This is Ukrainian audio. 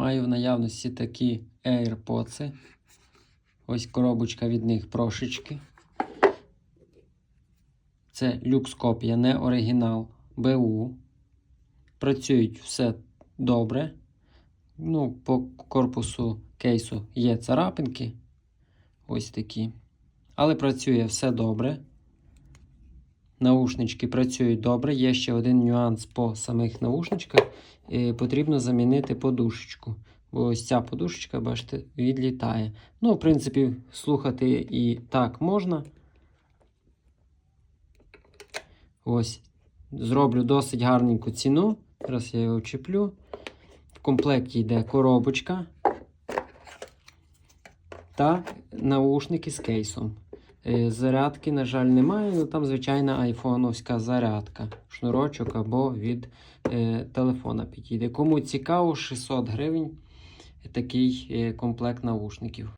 Маю в наявності такі AirPods. Ось коробочка від них прошечки. Це люкс-копія, не оригінал БУ. Працюють все добре. Ну, по корпусу кейсу є царапинки. Ось такі. Але працює все добре. Наушнички працюють добре. Є ще один нюанс по самих наушничках. Е, Потрібно замінити подушечку. Бо ось ця подушечка, бачите, відлітає. Ну, в принципі, слухати і так можна. Ось. Зроблю досить гарненьку ціну. Зараз я його чіплю. В комплекті йде коробочка та наушники з кейсом. Е, Зарядки, на жаль, немає, але там звичайна айфоновська зарядка, шнурочок або від е, телефона підійде. Кому цікаво, 600 гривень такий е, комплект наушників.